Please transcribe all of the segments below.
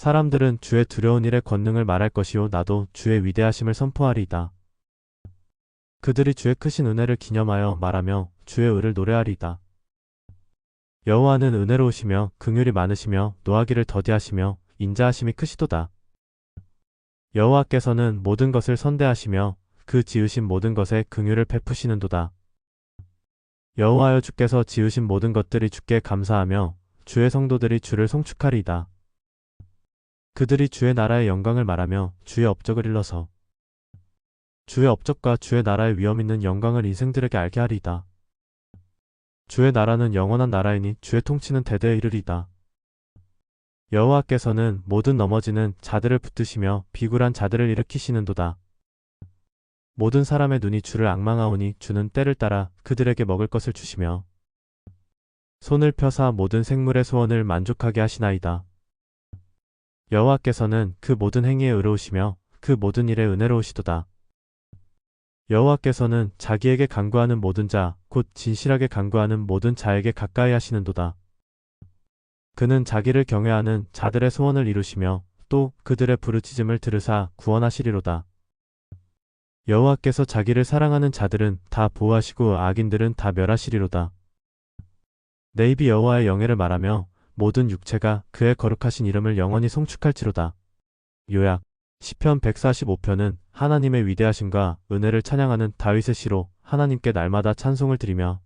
사람들은 주의 두려운 일의 권능을 말할 것이요 나도 주의 위대하심을 선포하리이다. 그들이 주의 크신 은혜를 기념하여 말하며 주의 의를 노래하리이다. 여호와는 은혜로우시며 긍휼이 많으시며 노하기를 더디하시며 인자하심이 크시도다. 여호와께서는 모든 것을 선대하시며 그 지으신 모든 것에 긍휼을 베푸시는도다. 여호와여 주께서 지으신 모든 것들이 주께 감사하며 주의 성도들이 주를 송축하리이다. 그들이 주의 나라의 영광을 말하며 주의 업적을 일러서 주의 업적과 주의 나라의 위엄 있는 영광을 인생들에게 알게 하리이다. 주의 나라는 영원한 나라이니 주의 통치는 대대에 이르리이다. 여호와께서는 모든 넘어지는 자들을 붙드시며 비굴한 자들을 일으키시는도다. 모든 사람의 눈이 주를 악망하오니 주는 때를 따라 그들에게 먹을 것을 주시며 손을 펴사 모든 생물의 소원을 만족하게 하시나이다. 여호와께서는 그 모든 행위에 의로우시며 그 모든 일에 은혜로우시도다. 여호와께서는 자기에게 간구하는 모든 자, 곧 진실하게 간구하는 모든 자에게 가까이 하시는도다. 그는 자기를 경외하는 자들의 소원을 이루시며 또 그들의 부르짖음을 들으사 구원하시리로다. 여호와께서 자기를 사랑하는 자들은 다 보호하시고 악인들은 다 멸하시리로다. 내 입이 여호와의 영예를 말하며 모든 육체가 그의 거룩하신 이름을 영원히 송축할지로다. 요약 시편 145편은 하나님의 위대하심과 은혜를 찬양하는 다윗의 시로 하나님께 날마다 찬송을 드리며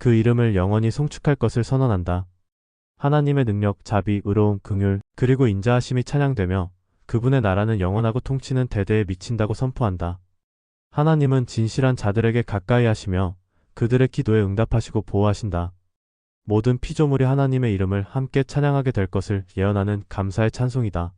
그 이름을 영원히 송축할 것을 선언한다. 하나님의 능력, 자비, 의로움, 긍휼, 그리고 인자하심이 찬양되며 그분의 나라는 영원하고 통치는 대대에 미친다고 선포한다. 하나님은 진실한 자들에게 가까이 하시며 그들의 기도에 응답하시고 보호하신다. 모든 피조물이 하나님의 이름을 함께 찬양하게 될 것을 예언하는 감사의 찬송이다.